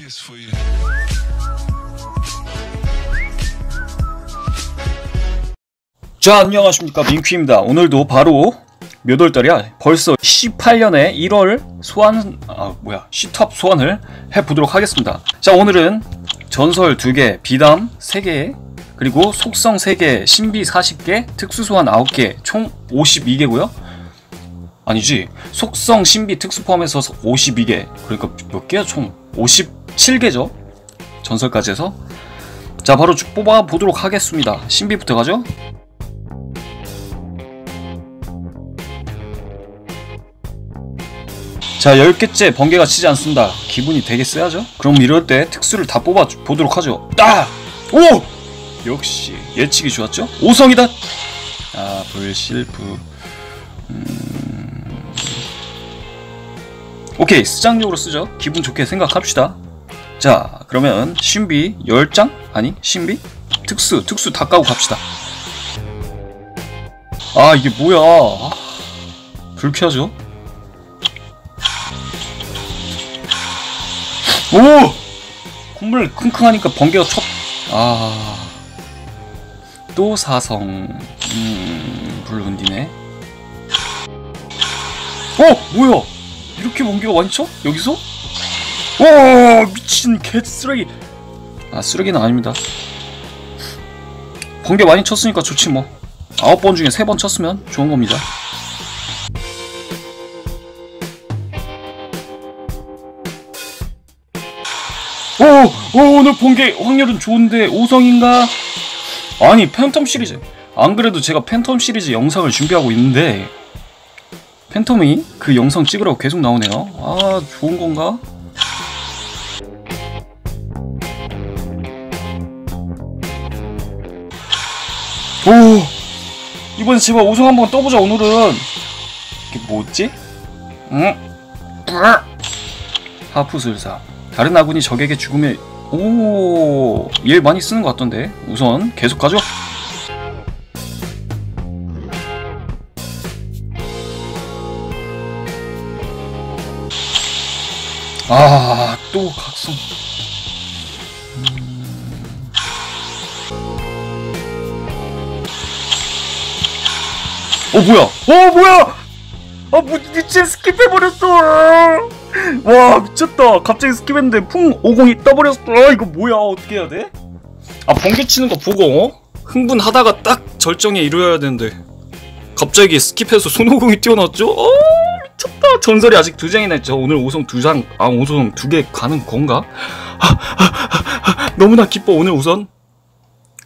kiss for you. 자 안녕하십니까. 민큐입니다. 오늘도 바로 몇 월달이야? 벌써 18년의 1월 소환 아 뭐야 시탑 소환을 해보도록 하겠습니다. 자 오늘은 전설 2개 비담 3개 그리고 속성 3개 신비 40개 특수 소환 9개 총 52개고요. 아니지. 속성 신비 특수 포함해서 52개. 그러니까 몇 개야? 총 57개죠 전설까지 해서 자 바로 쭉 뽑아 보도록 하겠습니다 신비부터 가죠 자 10개째 번개가 치지 않습니다 기분이 되게 세하죠? 그럼 이럴 때 특수를 다 뽑아 보도록 하죠 딱! 오! 역시 예측이 좋았죠? 5성이다! 아 불실프 음... 오케이 스장용으로 쓰죠 기분 좋게 생각합시다 자 그러면 신비 10장? 아니 신비? 특수 특수 다 까고 갑시다 아 이게 뭐야 아, 불쾌하죠? 오! 콧물 킁킁하니까 번개가 쳤... 아... 또 사성... 음... 불운디네 어! 뭐야! 이렇게 번개가 많이 쳐? 여기서? 와 미친 개 쓰레기 아 쓰레기는 아닙니다 번개 많이 쳤으니까 좋지 뭐 아홉 번 중에 세 번 쳤으면 좋은 겁니다 오! 오 오늘 번개 확률은 좋은데 5성인가? 아니 팬텀 시리즈 안 그래도 제가 팬텀 시리즈 영상을 준비하고 있는데 팬텀이 그 영상 찍으라고 계속 나오네요 아 좋은 건가? 오 이번에 제발 5성 한번 떠보자 오늘은 이게 뭐지? 응? 하프술사 다른 아군이 적에게 죽으면 오, 일 많이 쓰는 것 같던데. 우선 계속 가죠. 아, 또 각성. 음... 어, 뭐야? 어, 뭐야? 아, 뭐, 미친 스킵해버렸어! 와 미쳤다 갑자기 스킵했는데 풍 50이 떠버렸어 아 이거 뭐야 어떻게 해야 돼? 아 번개 치는 거 보고 어? 흥분하다가 딱 절정에 이루어야 되는데 갑자기 스킵해서 손오공이 뛰어났죠? 어 미쳤다 전설이 아직 두 장이나 있죠 오늘 5성 두장아 5성 두 개 가는 건가? 아, 아, 아, 너무나 기뻐 오늘 우선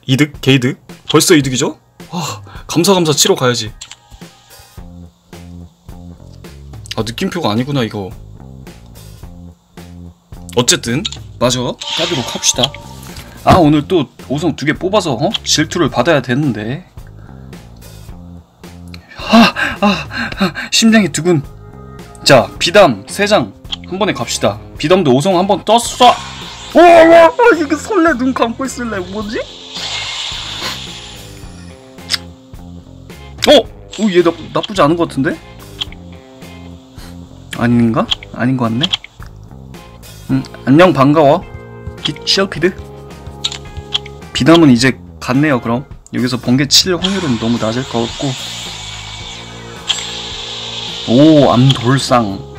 이득 개이득 벌써 이득이죠? 아 감사감사 치러 가야지 아 느낌표가 아니구나 이거 어쨌든 맞아 까도록 합시다 아 오늘 또 5성 두 개 뽑아서 어? 질투를 받아야 되는데 하, 아, 아, 심장이 두근 자 비담 3장 한 번에 갑시다 비담도 5성 한 번 떴어 오와 이거 설레 눈 감고 있을래 뭐지? 어? 오얘 나쁘지 않은 것 같은데? 아닌가? 아닌 것 같네. 응, 안녕 반가워. 기치어피드 비담은 이제 갔네요 그럼. 여기서 번개 칠 확률은 너무 낮을 것 같고. 오 암돌상.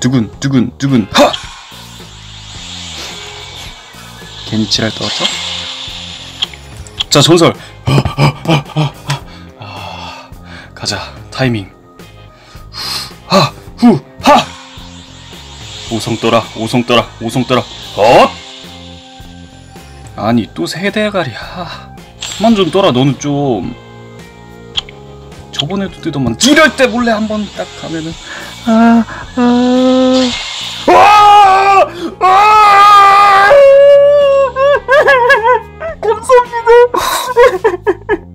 두근 두근 두근. 하! 괜히 칠할 떠왔죠? 자 전설. 아, 가자. 타이밍. 하후! 하! 오성 떠라 오성 떠라 오성 떠라 엇! 아니 또 세대가리 하 그만 좀 떠라 너는 좀 저번에도 뜨더만 이럴 때 몰래 한번 딱 가면은 아, 아, 아, 아, 감사합니다.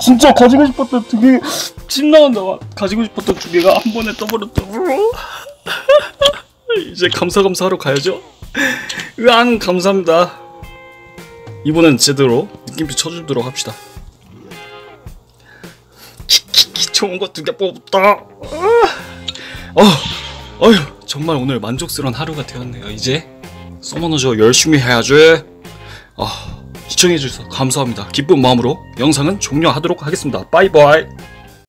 진짜 가지고 싶었던 두 개, 침 나온다. 가지고 싶었던 두 개가 한 번에 떠버렸다. 이제 감사 감사하러 가야죠. 으앙 감사합니다. 이번엔 제대로 느낌표 쳐주도록 합시다. 키키키 좋은 거 두 개 뽑았다. 어, 어휴 정말 오늘 만족스러운 하루가 되었네요. 이제 서머너저 열심히 해야지. 아, 시청해주셔서 감사합니다. 기쁜 마음으로 영상은 종료하도록 하겠습니다. 바이바이.